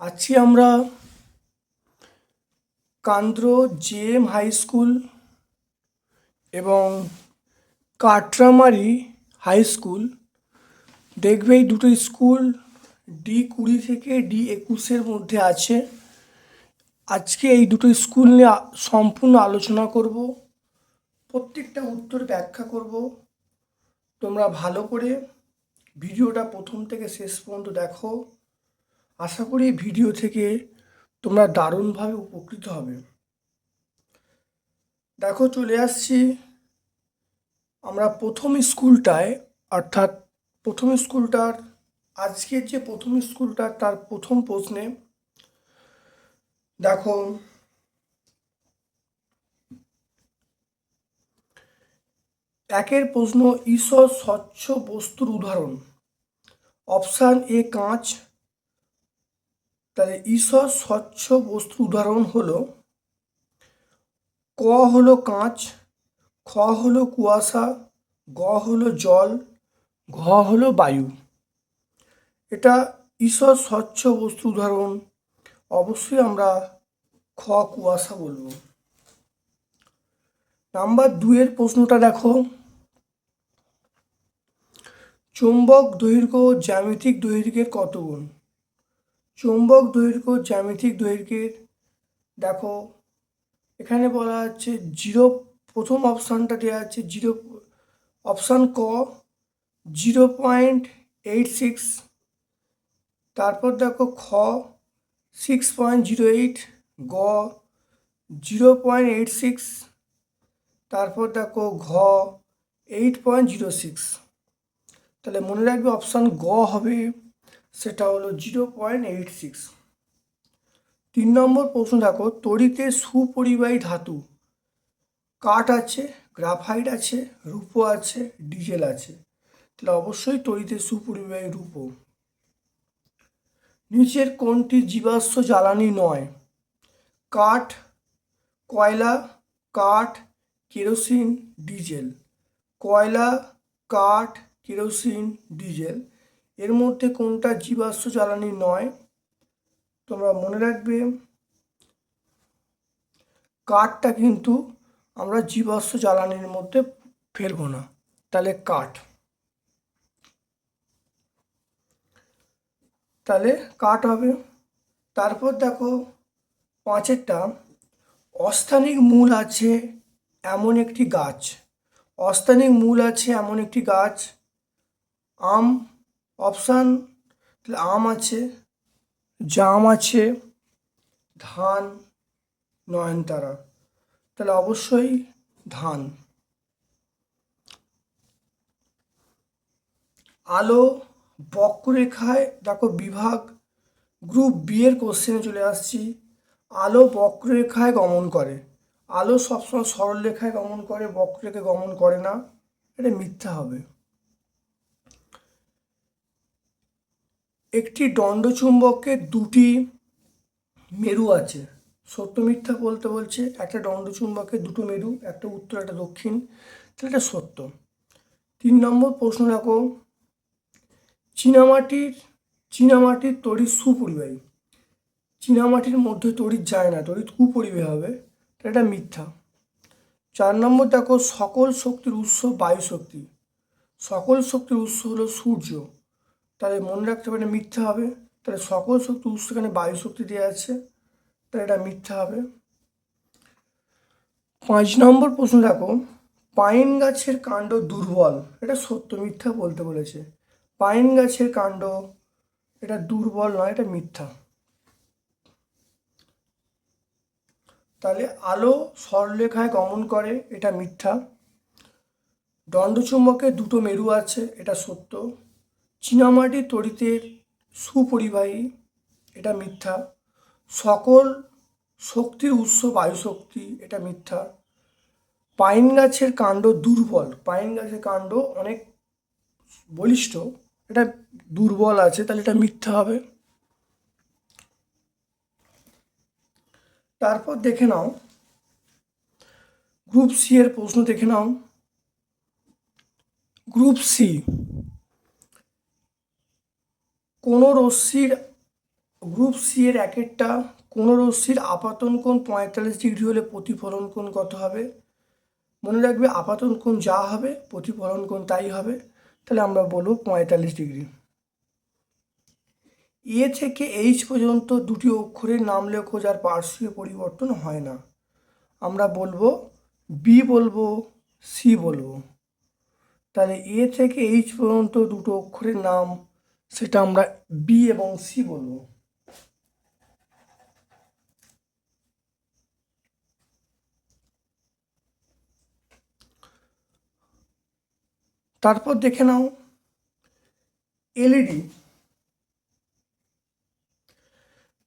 আজকে আমরা কান্দ্র JM high school এবং কাটরামারি হাই স্কুল দেখবে এই দুটো স্কুল ডি কুড়ি থেকে ডি একুশের মধ্যে আছে। আজকে এই দুটো স্কুল নিয়ে সম্পূর্ণ আলোচনা করব। প্রত্যেকটা উত্তর ব্যাখ্যা করব। তোমরা ভালো করে ভিডিওটা প্রথম থেকে শেষ পর্যন্ত দেখো। আশা করি ভিডিও থেকে তোমরা দারুণভাবে উপকৃত হবে। দেখো, চলে আসছি। আমরা প্রথম স্কুলটায়, অর্থাৎ প্রথম স্কুলটার, আজকের যে প্রথম স্কুলটা, তার প্রথম প্রশ্নে দেখো একের প্রশ্ন, ঈশ্বর স্বচ্ছ বস্তুর উদাহরণ। অপশান এ কাঁচ। তাহলে ঈশ্বর স্বচ্ছ বস্তুর উদাহরণ হলো, ক হলো কাঁচ, খ হলো কুয়াশা, গ হলো জল, ঘ হলো বায়ু। এটা ঈশ্বর স্বচ্ছ বস্তু উদাহরণ। অবশ্যই আমরা খ, কুয়াশা বলব। নাম্বার দুয়ের প্রশ্নটা দেখো। চুম্বক দৈর্ঘ্য জ্যামিতিক দৈর্ঘ্যের কত গুণ? চুম্বক দৈর্ঘ্য জ্যামিতিক দৈর্ঘ্যের, দেখো, এখানে বলা আছে জিরো, প্রথম অপশানটা দেওয়া আছে জিরো, অপশান ক, জিরো পয়েন্ট এইট সিক্স, তারপর দেখো খ, সিক্স পয়েন্ট জিরো এইট, গ, জিরো পয়েন্ট এইট সিক্স, তারপর দেখো ঘ, এইট পয়েন্ট জিরো সিক্স। তাহলে মনে রাখবে অপশান গ হবে, সেটা হলো জিরো পয়েন্ট এইট সিক্স। তিন নম্বর প্রশ্ন দেখো, তড়িতে সুপরিবাহী ধাতু, কাঠ আছে, গ্রাফাইট আছে, রূপো আছে, ডিজেল আছে। তাহলে অবশ্যই তড়িতে সুপরিবাহী রূপো। নিচের কোনটি জীবাশ্ম জ্বালানি নয়। কাঠ, কয়লা, কাঠ, কেরোসিন, ডিজেল। কয়লা, কাঠ কেরোসিন, ডিজেল। এর মধ্যে কোনটা জীবাশ্ম জ্বালানি নয়, তোমরা মনে রাখবে। কাঠটা কিন্তু আমরা জীবাশ্ম জ্বালানির মধ্যে ফেলব না, তাহলে কাঠ। তাহলে কাঠ হবে। তারপর দেখো, পাঁচেরটা, অস্থানিক মূল আছে এমন একটি গাছ। অস্থানিক মূল আছে এমন একটি গাছ। আম, অপশান, তাহলে আম আছে, জাম আছে, ধান, নয়নতারা। তাহলে অবশ্যই ধান। আলো বক্ররেখায়, দেখো বিভাগ গ্রুপ বি এর কোশ্চেনে চলে আসছি। আলো বক্ররেখায় গমন করে। আলো সবসময় সরল রেখায় গমন করে বক্ররেখায় গমন করে না। এটা মিথ্যা হবে। একটি দণ্ডচুম্বকের দুটি মেরু আছে। সত্য মিথ্যা বলতে বলছে, একটা দণ্ডচুম্বকের দুটো মেরু, একটা উত্তর, একটা দক্ষিণ, তাহলে এটা সত্য। তিন নম্বর প্রশ্ন দেখো, চীনামাটির চীনামাটির তড়িৎ সুপরিবাহী। চীনামাটির মধ্যে তড়িৎ যায় না, তড়িৎ কুপরিবাহী হবে, তাহলে এটা মিথ্যা। চার নম্বর দেখো, সকল শক্তির উৎস বায়ু শক্তি সকল শক্তির উৎস হলো সূর্য। তাহলে মনে রাখতে পারে মিথ্যা হবে। তাহলে সকল শক্তি উৎস এখানে বায়ু শক্তি দেওয়া আছে, তাহলে এটা মিথ্যা হবে। পাঁচ নম্বর প্রশ্ন দেখো, পাইন গাছের কাণ্ড দুর্বল, এটা সত্য, মিথ্যা বলতে বলেছে। পাইন গাছের কাণ্ড, এটা দুর্বল নয়, এটা মিথ্যা। তাহলে আলো সরলরেখায় গমন করে, এটা মিথ্যা। দণ্ডচুম্বকে দুটো মেরু আছে, এটা সত্য। চীনামাটি তড়িতের সুপরিবাহী, এটা মিথ্যা। সকল শক্তির উৎস বায়ু শক্তি এটা মিথ্যা। পাইন গাছের কাণ্ড দুর্বল। পাইন গাছের কাণ্ড অনেক বলিষ্ঠ। এটা দুর্বল আছে, তাহলে এটা মিথ্যা হবে। তারপর দেখে নাও। গ্রুপ সি এর প্রশ্ন দেখে নাও। গ্রুপ সি কোনো রশ্মির গ্রুপ সি এর এক একটা কোনো রশ্মির আপাতন কোণ পঁয়তাল্লিশ ডিগ্রি হলে প্রতিফলন কোণ কত হবে? মনে রাখবে আপাতন কোণ যা হবে, প্রতিফলন কোণ তাই হবে। তাহলে আমরা বলব পঁয়তাল্লিশ ডিগ্রি। এ থেকে এইচ পর্যন্ত দুটি অক্ষরের নাম লেখো যার পার্শ্বীয় পরিবর্তন হয় না। আমরা বলব বি বলব, সি বলব। তাহলে এ থেকে এইচ পর্যন্ত দুটো অক্ষরের নাম সেটা আমরা বি এবং সি বলব। তারপর দেখে নাও এলইডি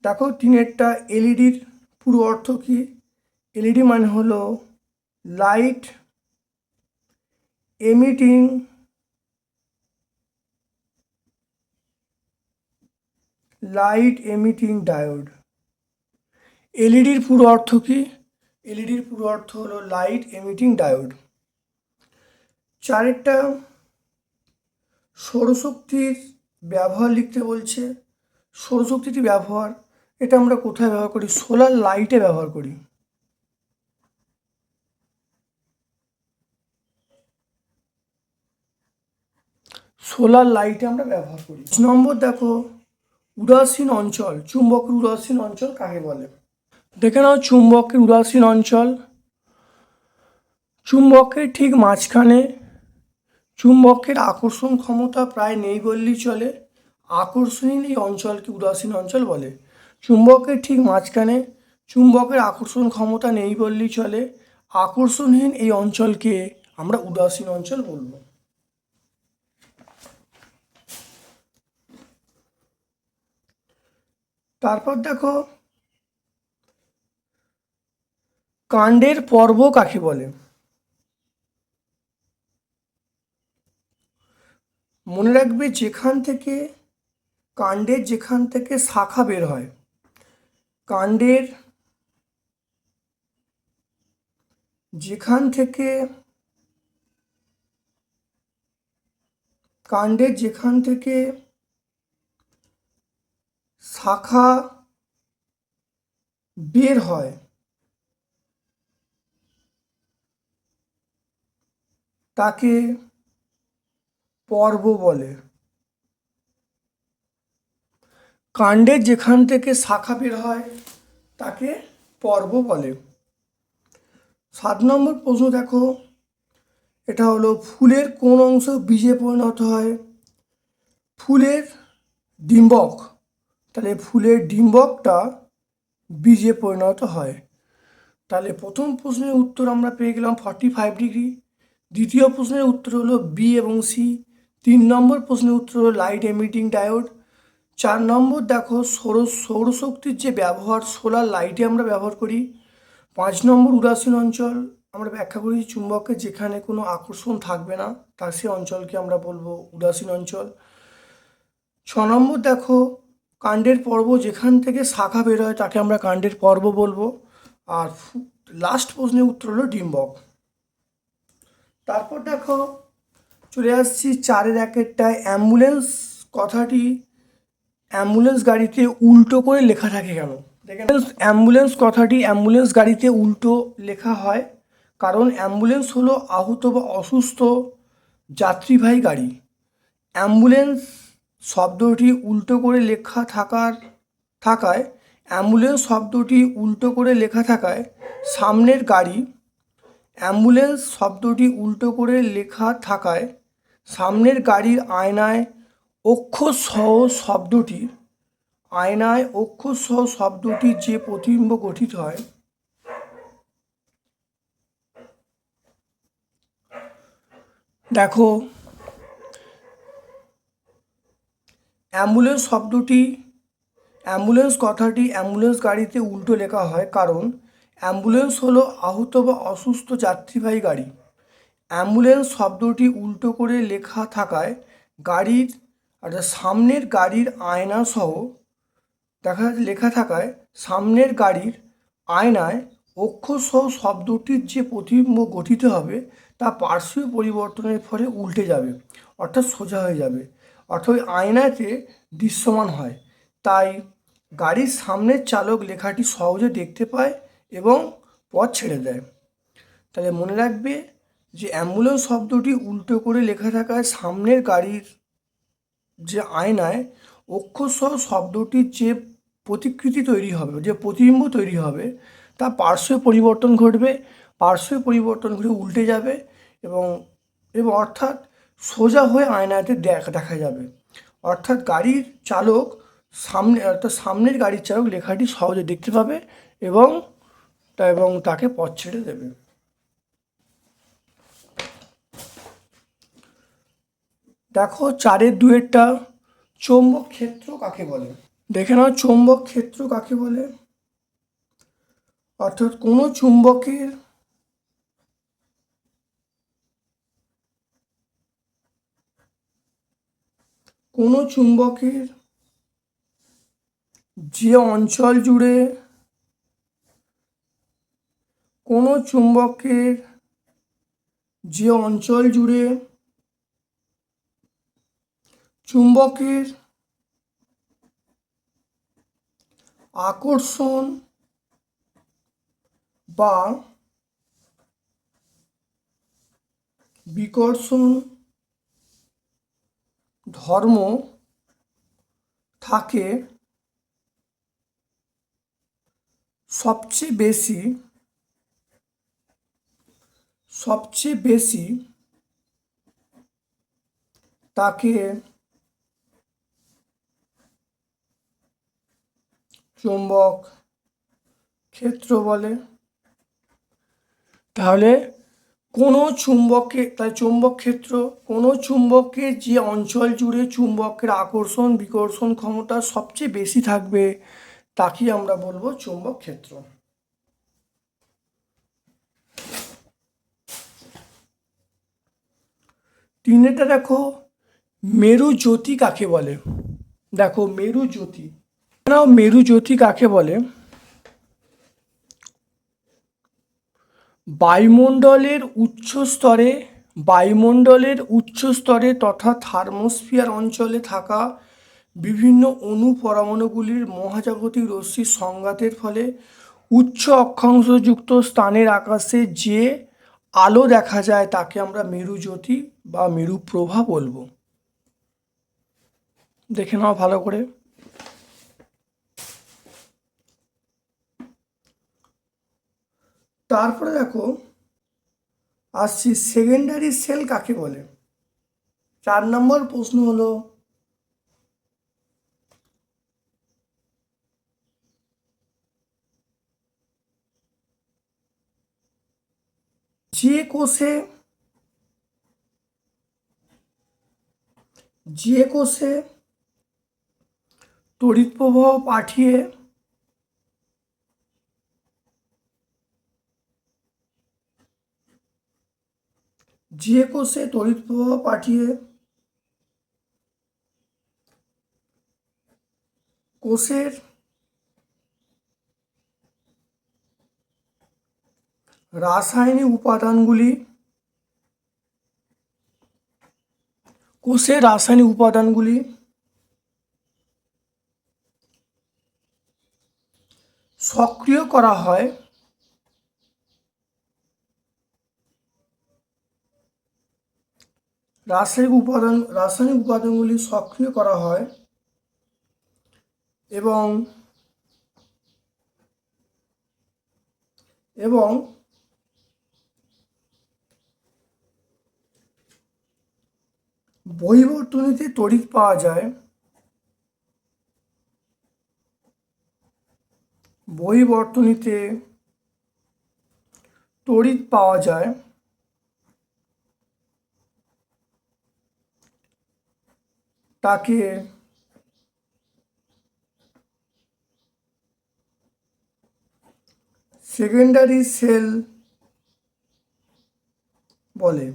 দেখো তিনেরটা এলইডির পুরো অর্থ কি? এলইডি মানে হলো light emitting light emitting diode. এলইডির পুরো অর্থ কি? এলইডির পুরো অর্থ হলো লাইট এমিটিং ডায়োড। চারেরটা সৌরশক্তির ব্যবহার লিখতে বলছে। সৌরশক্তিটি ব্যবহার, এটা আমরা কোথায় ব্যবহার করি? সোলার লাইটে ব্যবহার করি। সোলার লাইটে আমরা ব্যবহার করি। নম্বর দেখো উদাসীন অঞ্চল, চুম্বকের উদাসীন অঞ্চল কাকে বলে? দেখে নাও চুম্বকের উদাসীন অঞ্চল। চুম্বকের ঠিক মাঝখানে চুম্বকের আকর্ষণ ক্ষমতা প্রায় নেই বললেই চলে। আকর্ষণহীন এই অঞ্চলকে উদাসীন অঞ্চল বলে। চুম্বকের ঠিক মাঝখানে চুম্বকের আকর্ষণ ক্ষমতা নেই বললেই চলে। আকর্ষণহীন এই অঞ্চলকে আমরা উদাসীন অঞ্চল বলব। তারপর দেখো, কাণ্ডের পর্ব কাকে বলে? মনে রাখবে যেখান থেকে, কাণ্ডের যেখান থেকে শাখা বের হয়, কাণ্ডের যেখান থেকে, কাণ্ডের যেখান থেকে শাখা বের হয়। তাকে পর্ব বলে। কাণ্ডের যেখান থেকে শাখা বের হয়, তাকে পর্ব বলে। সাত নম্বর প্রশ্ন দেখো। এটা হলো, ফুলের কোন অংশ বীজে পরিণত হয়? ফুলের ডিম্বক। তাহলে ফুলের ডিম্বকটা বীজে পরিণত হয়। তাহলে প্রথম প্রশ্নের উত্তর আমরা পেয়ে গেলাম ফর্টি ফাইভ ডিগ্রি দ্বিতীয় প্রশ্নের উত্তর হলো বি এবং সি তিন নম্বর প্রশ্নের উত্তর হলো লাইট এমিটিং ডায়োড চার নম্বর দেখো সৌর সৌরশক্তির যে ব্যবহার সোলার লাইটে আমরা ব্যবহার করি। পাঁচ নম্বর উদাসীন অঞ্চল, আমরা ব্যাখ্যা করি চুম্বকে যেখানে কোনো আকর্ষণ থাকবে না, তার সেই অঞ্চলকে আমরা বলব উদাসীন অঞ্চল। ছ নম্বর দেখো কাণ্ডের পর্ব যেখান থেকে শাখা বের হয়, তাকে আমরা কাণ্ডের পর্ব বলব। আর লাস্ট প্রশ্নের উত্তর হলো ডিম্বক। তারপর দেখো, চলে আসছি চারের একেরটায় অ্যাম্বুলেন্স। কথাটি অ্যাম্বুলেন্স গাড়িতে উল্টো করে লেখা থাকে কেন? দেখেন, অ্যাম্বুলেন্স কথাটি অ্যাম্বুলেন্স গাড়িতে উল্টো লেখা হয় কারণ অ্যাম্বুলেন্স হলো আহত বা অসুস্থ যাত্রীবাহী গাড়ি। অ্যাম্বুলেন্স শব্দটি উল্টো করে লেখা থাকার থাকায়, অ্যাম্বুলেন্স শব্দটি উল্টো করে লেখা থাকায়, সামনের গাড়ি, অ্যাম্বুলেন্স শব্দটি উল্টো করে লেখা থাকায়, সামনের গাড়ির আয়নায় অক্ষর সহ শব্দটির আয়নায় অক্ষর সহ শব্দটির যে প্রতিবিম্ব গঠিত হয়। দেখো অ্যাম্বুলেন্স শব্দটি, অ্যাম্বুলেন্স কথাটি অ্যাম্বুলেন্স গাড়িতে উল্টো লেখা হয় কারণ অ্যাম্বুলেন্স হলো আহত বা অসুস্থ যাত্রীবাহী গাড়ি। অ্যাম্বুলেন্স শব্দটি উল্টো করে লেখা থাকায় গাড়ির অর্থাৎ সামনের গাড়ির আয়না সহ দেখা, লেখা থাকায় সামনের গাড়ির আয়নায় অক্ষরসহ শব্দটির যে প্রতিবিম্ব গঠিত হবে তা পার্শ্বীয় পরিবর্তনের ফলে উল্টে যাবে, অর্থাৎ সোজা হয়ে যাবে। অর্থাৎ আয়নাতে দৃশ্যমান হয়। তাই গাড়ির সামনের চালক লেখাটি সহজে দেখতে পায় এবং পথ ছেড়ে দেয়। তাহলে মনে রাখবে যে অ্যাম্বুলেন্স শব্দটি উল্টো করে লেখা থাকায় সামনের গাড়ির যে আয়নায় অক্ষরসহ শব্দটির যে প্রতিকৃতি তৈরি হবে, যে প্রতিবিম্ব তৈরি হবে, তা পার্শ্বীয় পরিবর্তন ঘটবে, পার্শ্বীয় পরিবর্তন ঘটে উল্টে যাবে এবং এবং অর্থাৎ সোজা হয়ে আয়নাতে দেখা দেখা যাবে। অর্থাৎ গাড়ির চালক সামনে, অর্থাৎ সামনের গাড়ির চালক লেখাটি সহজে দেখতে পাবে এবং এবং তাকে পথ ছেড়ে দেবে। দেখো চারের দুয়েরটা, চৌম্বক ক্ষেত্র কাকে বলে? দেখে নাও চৌম্বক ক্ষেত্র কাকে বলে। অর্থাৎ কোনো চুম্বকের কোনো চুম্বকের যে অঞ্চল জুড়ে কোনো চুম্বকের যে অঞ্চল জুড়ে চুম্বকের আকর্ষণ বা বিকর্ষণ ধর্ম থাকে সবচেয়ে বেশি সবচেয়ে বেশি তাকে চুম্বক ক্ষেত্র বলে। তাহলে কোনো চুম্বকে, তাই চুম্বক ক্ষেত্র, কোনো চুম্বককে যে অঞ্চল জুড়ে চুম্বকের আকর্ষণ, বিকর্ষণ ক্ষমতা সবচেয়ে বেশি থাকবে তাকেই আমরা বলব চুম্বক ক্ষেত্র। তিনেটা দেখো মেরু জ্যোতি কাকে বলে? দেখো মেরু জ্যোতি মেরু জ্যোতি কাকে বলে? বায়ুমণ্ডলের উচ্চ স্তরে, বায়ুমণ্ডলের উচ্চ স্তরে তথা থার্মোস্ফিয়ার অঞ্চলে থাকা বিভিন্ন অণু পরমাণুগুলির মহাজাগতিক রশ্মির সংঘাতের ফলে উচ্চ অক্ষাংশযুক্ত স্থানের আকাশে যে আলো দেখা যায় তাকে আমরা মেরু জ্যোতি বা মেরু প্রভা বলব। দেখে নাও ভালো করে। তারপরে দেখো, আসছি সেকেন্ডারি সেল কাকে বলে? চার নম্বর প্রশ্ন হলো, যে কোষে যে কোষে তড়িৎ প্রবাহ পাঠিয়ে যে কোষে তড়িৎ প্রবাহ পাঠিয়ে কোষের রাসায়নিক উপাদানগুলি কোষের রাসায়নিক উপাদানগুলি সক্রিয় করা হয় রাসায়নিক উপাদান, রাসায়নিক উপাদানগুলি সক্রিয় করা হয় এবং এবং বহিবর্তনীতে তড়িৎ পাওয়া যায়। বহিবর্তনীতে তড়িৎ পাওয়া যায়। তাকে সেকেন্ডারি সেল বলে।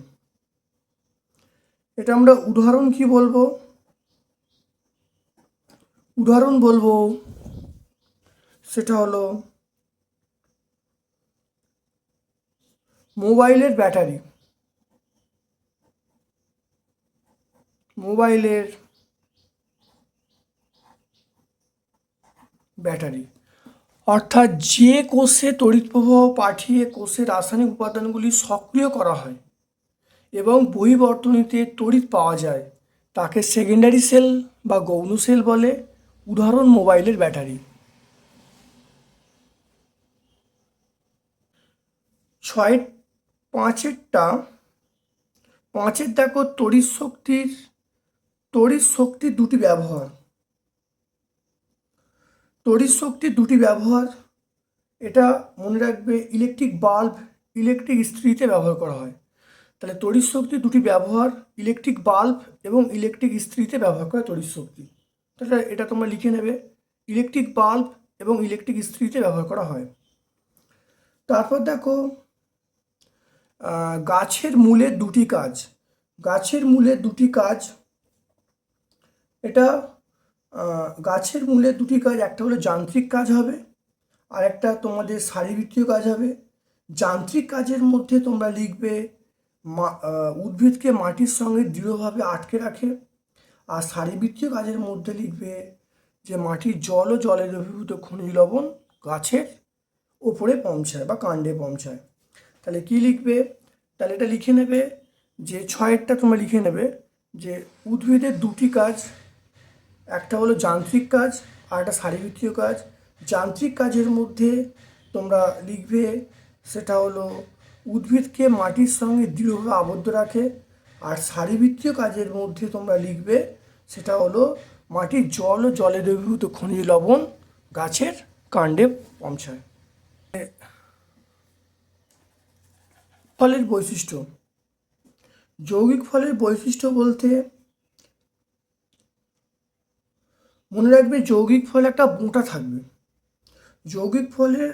এটা আমরা উদাহরণ কি বলব? উদাহরণ বলব সেটা হলো মোবাইলের ব্যাটারি মোবাইলের ব্যাটারি। অর্থাৎ যে কোষে তড়িৎ প্রবাহ পাঠিয়ে কোষে রাসায়নিক উপাদানগুলি সক্রিয় করা হয় এবং বহিবর্তনীতে তড়িৎ পাওয়া যায়, তাকে সেকেন্ডারি সেল বা গৌণ সেল বলে, উদাহরণ মোবাইলের ব্যাটারি। ছয় পাঁচেরটা পাঁচের দেখো তড়িৎ শক্তির তড়িৎ শক্তির দুটি ব্যবহার। তড়িৎ শক্তির দুটি ব্যবহার। এটা মনে রাখবে ইলেকট্রিক বাল্ব ইলেকট্রিক ইস্ত্রিতে ব্যবহার করা হয়। তাহলে তড়িৎ শক্তির দুটি ব্যবহার ইলেকট্রিক বাল্ব এবং ইলেকট্রিক ইস্ত্রিতে ব্যবহার করে তড়িৎ শক্তি। তাহলে এটা তোমরা লিখে নেবে। ইলেকট্রিক বাল্ব এবং ইলেকট্রিক ইস্ত্রিতে ব্যবহার করা হয়। তারপর দেখো গাছের মূলের দুটি কাজ। গাছের মূলের দুটি কাজ। এটা গাছের মূলের দুটি কাজ, একটা হলো যান্ত্রিক কাজ হবে, আর একটা তোমাদের শারীরবৃত্তীয় কাজ হবে। যান্ত্রিক কাজের মধ্যে তোমরা লিখবে উদ্ভিদকে মাটির সঙ্গে দৃঢ়ভাবে আটকে রাখে, আর শারীরবৃত্তীয় কাজের মধ্যে লিখবে যে মাটির জল ও জলের অভিভূত খনিজ লবণ গাছের ওপরে পৌঁছায় বা কাণ্ডে পৌঁছায়। তাহলে কি লিখবে? তাহলে এটা লিখে নেবে যে, ছয়েরটা তোমরা লিখে নেবে যে উদ্ভিদের দুটি কাজ একটা হলো যান্ত্রিক কাজ আর একটা শারীরবৃত্তীয় কাজ। যান্ত্রিক কাজের মধ্যে তোমরা লিখবে, সেটা হলো উদ্ভিদকে মাটির সঙ্গে দৃঢ়ভাবে আবদ্ধ রাখে আর শারীরবৃত্তীয় কাজের মধ্যে তোমরা লিখবে, সেটা হলো মাটির জল ও জলের দ্রবীভূত খনিজ লবণ গাছের কাণ্ডে পৌঁছায় ফলের বৈশিষ্ট্য। যৌগিক ফলের বৈশিষ্ট্য বলতে মনে রাখবে যৌগিক ফল একটা বোঁটা থাকবে। যৌগিক ফলের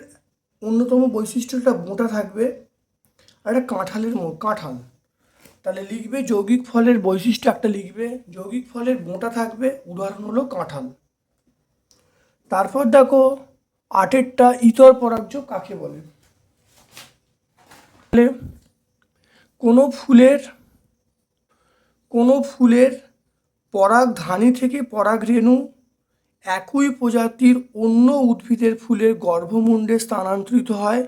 অন্যতম বৈশিষ্ট্যটা বোঁটা থাকবে আর একটা কাঁঠালের কাঁঠাল। তাহলে লিখবে যৌগিক ফলের বৈশিষ্ট্য একটা লিখবে। যৌগিক ফলের বোঁটা থাকবে, উদাহরণ হলো কাঁঠাল। তারপর দেখো আটেরটা ইতর পরাগজ কাকে বলে? কোনো ফুলের কোনো ফুলের পরাগ ধানি থেকে পরাগরেণু একই প্রজাতির অন্য উদ্ভিদের ফুলের গর্ভমুণ্ডে স্থানান্তরিত হয়।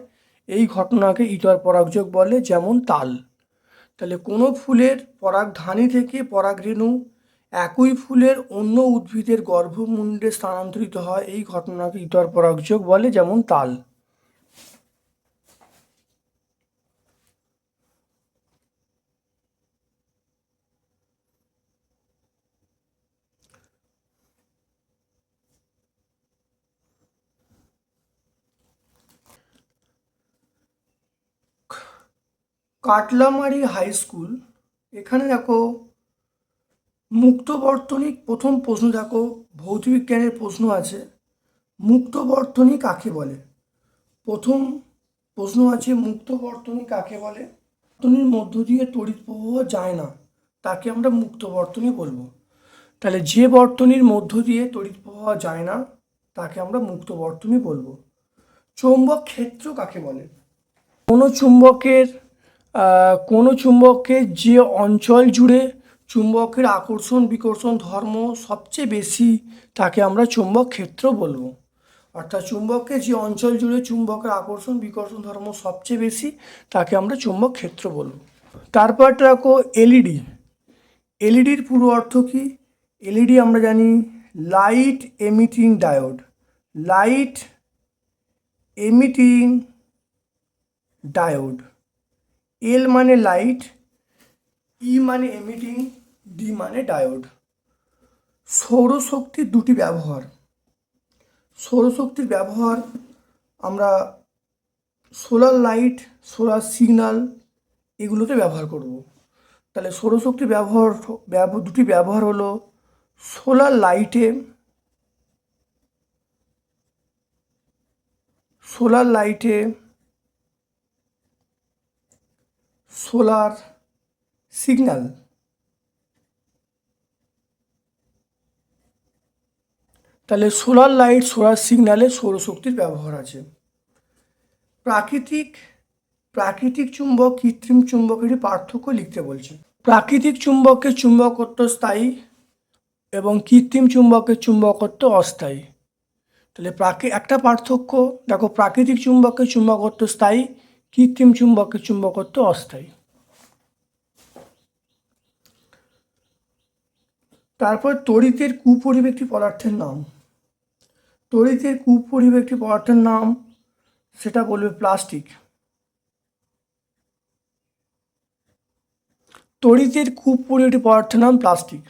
এই ঘটনাকে ইতর পরাগযোগ বলে, যেমন তাল। তাহলে কোনো ফুলের পরাগধানী থেকে পরাগরেণু একই ফুলের অন্য উদ্ভিদের গর্ভমুণ্ডে স্থানান্তরিত হয়, এই ঘটনাকে ইতর পরাগযোগ বলে, যেমন তাল। কাটলামারি হাই স্কুল, এখানে দেখো মুক্তবর্তনী প্রথম প্রশ্ন দেখো, ভৌতবিজ্ঞানের প্রশ্ন আছে। মুক্তবর্তনী কাকে বলে? প্রথম প্রশ্ন আছে, মুক্তবর্তনী কাকে বলে? বর্তনীর মধ্য দিয়ে তড়িৎ প্রবাহ যায় না, তাকে আমরা মুক্তবর্তনী বলব। তাহলে যে বর্তনীর মধ্য দিয়ে তড়িৎ প্রবাহ যায় না, তাকে আমরা মুক্তবর্তনী বলব। চৌম্বক ক্ষেত্র কাকে বলে? কোনো চুম্বকের কোনো চুম্বককে যে অঞ্চল জুড়ে চুম্বকের আকর্ষণ, বিকর্ষণ, ধর্ম সবচেয়ে বেশি তাকে আমরা চুম্বক ক্ষেত্র বলব। অর্থাৎ চুম্বককে যে অঞ্চল জুড়ে চুম্বকের আকর্ষণ, বিকর্ষণ, ধর্ম সবচেয়ে বেশি তাকে আমরা চুম্বক ক্ষেত্র বলব। তারপর রাখো এলইডি। এলইডির পুরো অর্থ কি? এলইডি আমরা জানি light emitting diode. Light emitting diode. L মানে লাইট ই মানে এমিটিং ডি মানে ডায়োড সৌরশক্তির দুটি ব্যবহার। সৌরশক্তির ব্যবহার, আমরা সোলার লাইট সোলার সিগন্যাল এগুলোতে ব্যবহার করব। তাহলে সৌরশক্তির ব্যবহার, ব্যব- দুটি ব্যবহার হলো সোলার লাইটে সোলার লাইটে সোলার সিগন্যাল। তাহলে সোলার লাইট, সোলার সিগন্যালে সৌরশক্তির ব্যবহার আছে। প্রাকৃতিক প্রাকৃতিক চুম্বক, কৃত্রিম চুম্বকেরই পার্থক্য লিখতে বলছে। প্রাকৃতিক চুম্বকের চুম্বকত্ব স্থায়ী এবং কৃত্রিম চুম্বকের চুম্বকত্ব অস্থায়ী। তাহলে প্রাকৃ, একটা পার্থক্য, দেখো প্রাকৃতিক চুম্বকের চুম্বকত্ব স্থায়ী কৃত্রিম চুম্বকের চুম্বকত্ব অস্থায়ী। তারপর তড়িতের কুপরিবেক্টি পদার্থের নাম। তড়িতের কুপরিবেক্টি পদার্থের নাম সেটা বলবে প্লাস্টিক। তড়িতের কুপরিবেক্টি পদার্থের নাম প্লাস্টিক।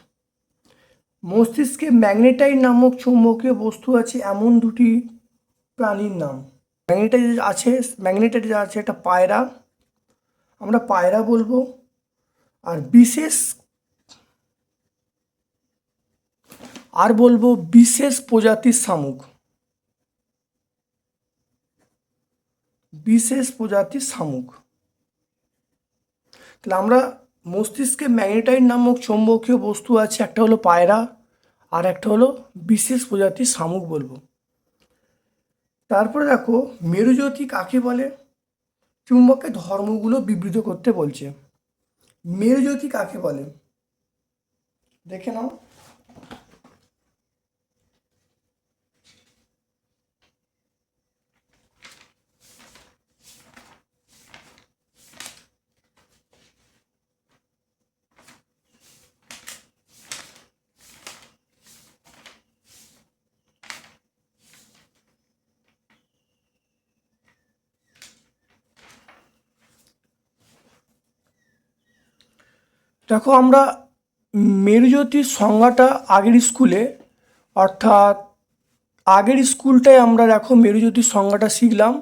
মস্তিষ্কে ম্যাগনেটাইট নামক চৌম্বকীয় বস্তু আছে এমন দুটি প্রাণীর নাম। ম্যাগনেটাইট আছে ম্যাগনেটাইট আছে একটা পায়রা। আমরা পায়রা বলব। আর বিশেষ আর বলব বিশেষ প্রজাতির শামুক। বিশেষ প্রজাতির শামুক। তাহলে আমরা মস্তিষ্কে ম্যাগনেটাইট নামক চৌম্বকীয় বস্তু আছে, একটা হলো পায়রা, আর একটা হলো বিশেষ প্রজাতির শামুক বলব। তারপরে দেখো, মেরুজ্যোতি কাকে বলে? চুম্বকের ধর্মগুলো বিবৃত করতে বলছে। মেরুজ্যোতি কাকে বলে? দেখে নাও। দেখো আমরা মেরুজ্যোতির সংজ্ঞাটা আগের স্কুলে, অর্থাৎ আগের স্কুলটায় আমরা দেখো মেরুজ্যোতির সংজ্ঞাটা শিখলাম,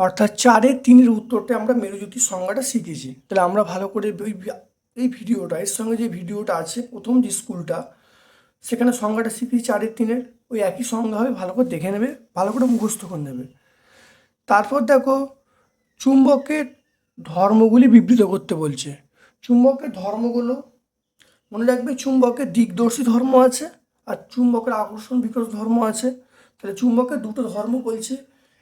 অর্থাৎ চারের তিনের উত্তরটা আমরা মেরুজ্যোতির সংজ্ঞাটা শিখেছি। তাহলে আমরা ভালো করে ওই এই ভিডিওটা, এর সঙ্গে যে ভিডিওটা আছে, প্রথম যে স্কুলটা, সেখানে সংজ্ঞাটা শিখেছি চারের তিনের, ওই একই সংজ্ঞা হবে, ভালো করে দেখে নেবে, ভালো করে মুখস্থ করে নেবে। তারপর দেখো, চুম্বকের ধর্মগুলি বিবৃত করতে বলছে। চুম্বকের ধর্মগুলো, মনে রাখবে চুম্বকের দিকদর্শী ধর্ম আছে আর চুম্বকের আকর্ষণ বিকর্ষ ধর্ম আছে। তাহলে চুম্বকের দুটো ধর্ম বলছে,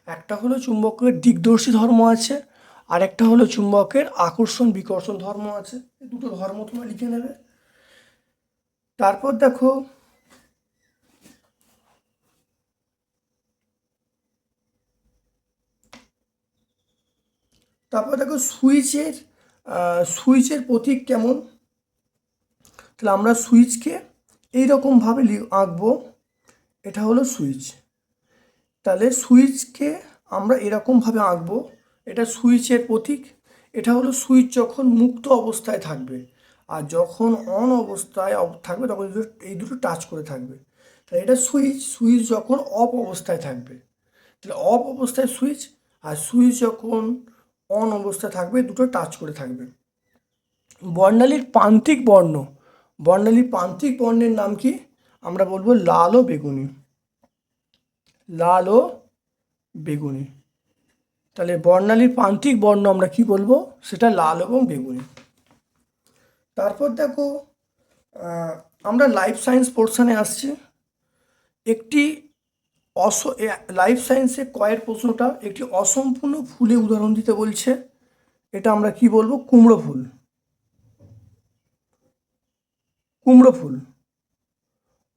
একটা হলো চুম্বকের দিকদর্শী ধর্ম আছে আর একটা হলো চুম্বকের আকর্ষণ বিকর্ষণ ধর্ম আছে। দুটো ধর্ম তোমরা লিখে নেবে। তারপর দেখো তারপর দেখো সুইচের সুইচের প্রতীক কেমন? তাহলে আমরা সুইচকে এইরকমভাবে আঁকবো। এটা হলো সুইচ। তাহলে সুইচকে আমরা এরকমভাবে আঁকবো। এটা সুইচের প্রতীক। এটা হলো সুইচ যখন মুক্ত অবস্থায় থাকবে। আর যখন অন অবস্থায় অব- থাকবে, তখন এই দুটো- টাচ করে থাকবে। তাহলে এটা সুইচ। সুইচ যখন অফ অবস্থায় থাকবে। তাহলে অফ অবস্থায় সুইচ। আর সুইচ যখন অন অবস্থায় থাকবে, দুটো টাচ করে থাকবে। বর্ণালীর প্রান্তিক বর্ণ, বর্ণালীর প্রান্তিক বর্ণের নাম কি? আমরা বলব লাল ও বেগুনি। লাল ও বেগুনি। তাহলে বর্ণালীর প্রান্তিক বর্ণ আমরা কি বলব? সেটা লাল এবং বেগুনি। তারপর দেখো আমরা লাইফ সায়েন্স পোর্শনে আসছি। একটি অস লাইফ সায়েন্সে কয়ের প্রশ্নটা একটি অসম্পূর্ণ ফুলে উদাহরণ দিতে বলছে। এটা আমরা কি বলব? কুমড়ো ফুল। কুমড়ো ফুল।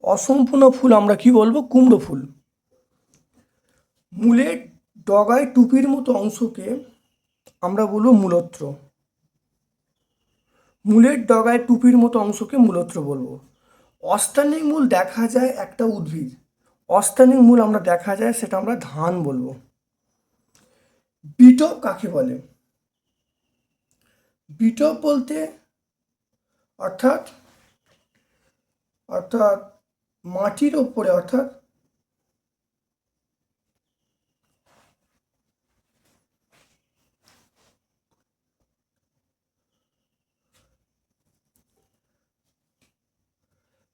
অসম্পূর্ণ ফুল আমরা কি বলব? কুমড়ো ফুল। মূলের ডগায় টুপির মতো অংশকে আমরা বলব মূলত্র। মূলের ডগায় টুপির মতো অংশকে মূলত্র বলব। অস্থানিক মূল দেখা যায় একটা উদ্ভিদ। অস্থানিক মূল আমরা দেখা যায় সেটা আমরা ধান বলব। বিটপ কাকে বলে? বিটপ বলতে অর্থাৎ অর্থাৎ মাটির ওপরে, অর্থাৎ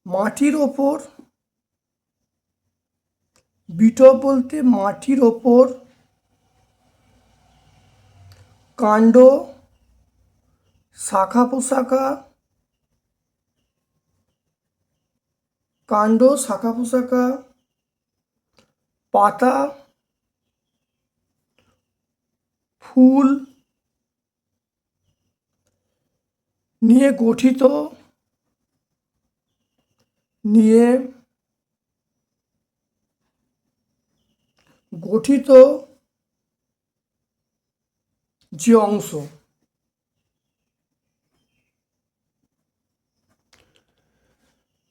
মাটির ওপর বিটো বলতে মাটির ওপর, কাণ্ড, শাখা পোশাখা, কাণ্ড, শাখা পোশাখা, পাতা, ফুল নিয়ে গঠিত, নিয়ে গঠিত যে অংশ।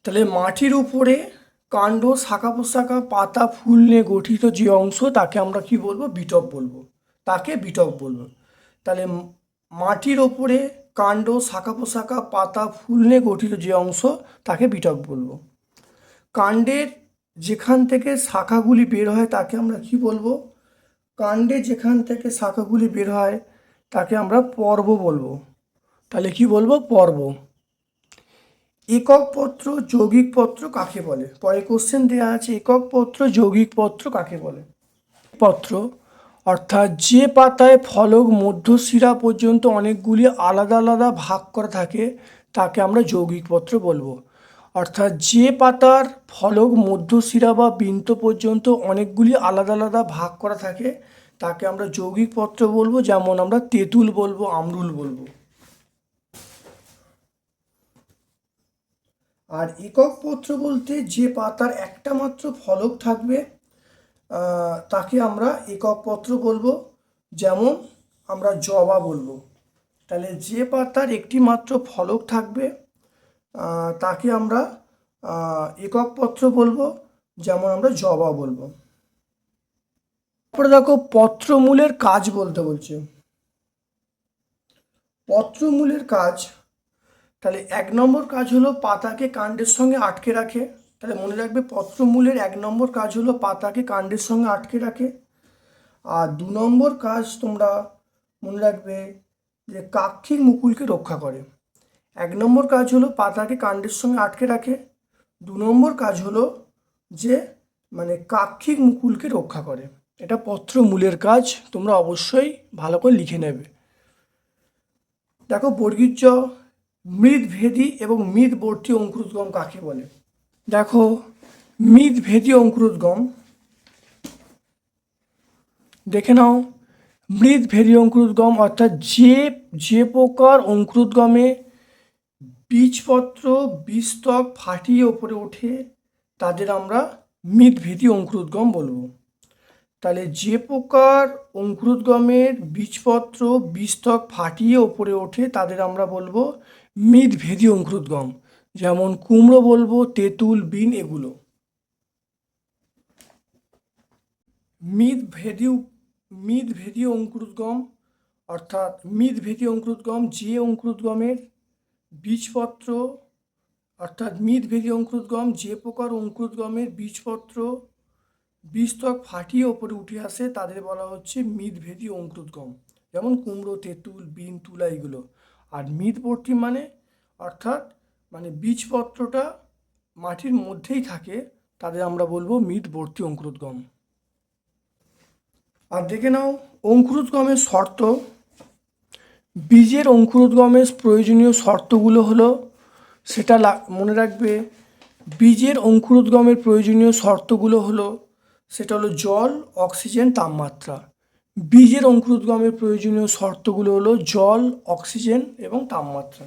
তাহলে মাটির উপরে কাণ্ড, শাখা প্রশাখা, পাতা, ফুল নিয়ে গঠিত যে অংশ, তাকে আমরা কি বলব? বিটপ বলব। তাকে বিটপ বলব। তাহলে মাটির ওপরে কাণ্ড, শাখা প্রশাখা, পাতা, ফুল নিয়ে গঠিত যে অংশ, তাকে বিটপ বলব। কাণ্ডের যেখান থেকে শাখাগুলি বের হয় তাকে আমরা কি বলব? কাণ্ডে যেখান থেকে শাখাগুলি বের হয় তাকে আমরা পর্ব বলব। তাহলে কি বলব? পর্ব। একক পত্র যৌগিক পত্র কাকে বলে? পরে কোশ্চেন দেওয়া আছে, একক পত্র যৌগিক পত্র কাকে বলে? পত্র, অর্থাৎ যে পাতায় ফলক মধ্যশিরা পর্যন্ত অনেকগুলি আলাদা আলাদা ভাগ করা থাকে, তাকে আমরা যৌগিক পত্র বলব। অর্থাৎ যে পাতার ফলক মধ্যশিরা বা বিন্ত পর্যন্ত অনেকগুলি আলাদা আলাদা ভাগ করা থাকে, তাকে আমরা যৌগিক পত্র বলব, যেমন আমরা তেঁতুল বলব, আমরুল বলব। আর একক পত্র বলতে যে পাতার একটা মাত্র ফলক থাকবে তাকে আমরা একক পত্র বলব, যেমন আমরা জবা বলব। তাহলে যে পাতার একটি মাত্র ফলক থাকবে তাকে আমরা একক পত্র বলব, যেমন আমরা জবা বলব। তারপরে দেখো, পত্রমূলের কাজ বলতে বলছে। পত্রমূলের কাজ, তাহলে এক নম্বর কাজ হলো পাতাকে কাণ্ডের সঙ্গে আটকে রাখে। তাহলে মনে রাখবে, পত্রমূলের এক নম্বর কাজ হলো পাতাকে কাণ্ডের সঙ্গে আটকে রাখে। আর দু নম্বর কাজ তোমরা মনে রাখবে যে কাক্ষিক মুকুলকে রক্ষা করে। এক নম্বর কাজ হলো পাতাকে কাণ্ডের সঙ্গে আটকে রাখে। দু নম্বর কাজ হলো যে মানে কাক্ষিক মুকুলকে রক্ষা করে। এটা পত্র মূলের কাজ, তোমরা অবশ্যই ভালো করে লিখে নেবে। দেখো, বর্গীর্য মৃদভেদী এবং মৃদবর্তী অঙ্কুরোদ্গম কাকে বলে? দেখো, মৃদভেদী অঙ্কুরোদ্গম, দেখে নাও, মৃদভেদী অঙ্কুরোদ্গম অর্থাৎ যে যে প্রকার অঙ্কুরোদ্গমে বীজপত্র বীজত্বক ফাটিয়ে ওপরে ওঠে তাদের আমরা মৃদভেদী অঙ্কুরোদ্গম বলব। তাহলে যে প্রকার অঙ্কুরোদ্গমের বীজপত্র বীজত্বক ফাটিয়ে ওপরে ওঠে তাদের আমরা বলব মৃদভেদী অঙ্কুরোদ্গম। যেমন কুমড়ো বলব, তেঁতুল, বিন এগুলো। মৃদভেদী মৃদভেদী অঙ্কুরোদ্গম অর্থাৎ মৃদভেদী অঙ্কুরোদ্গম যে অঙ্কুরোদ্গমের বীজপত্র, অর্থাৎ মৃদভেদী অঙ্কুরোদ্গম, যে প্রকার অঙ্কুরোদ্গমের বীজপত্র বীজত্বক ফাটিয়ে ওপরে উঠে আসে, তাদের বলা হচ্ছে মৃদভেদী অঙ্কুরোদ্গম। যেমন কুমড়ো, তেঁতুল, বিন, তুলা এগুলো। আর মৃদবর্তী মানে অর্থাৎ মানে বীজপত্রটা মাটির মধ্যেই থাকে, তাদের আমরা বলব মৃদবর্তী অঙ্কুরোদ্গম। আর দেখে নাও, অঙ্কুরোদ্গমের শর্ত বীজের অঙ্কুরোদ্গমের প্রয়োজনীয় শর্তগুলো হলো, সেটা মনে রাখবে, বীজের অঙ্কুরোদ্গমের প্রয়োজনীয় শর্তগুলো হলো, সেটা হলো জল, অক্সিজেন, তাপমাত্রা। বীজের অঙ্কুরোদ্গমের প্রয়োজনীয় শর্তগুলো হলো জল, অক্সিজেন এবং তাপমাত্রা।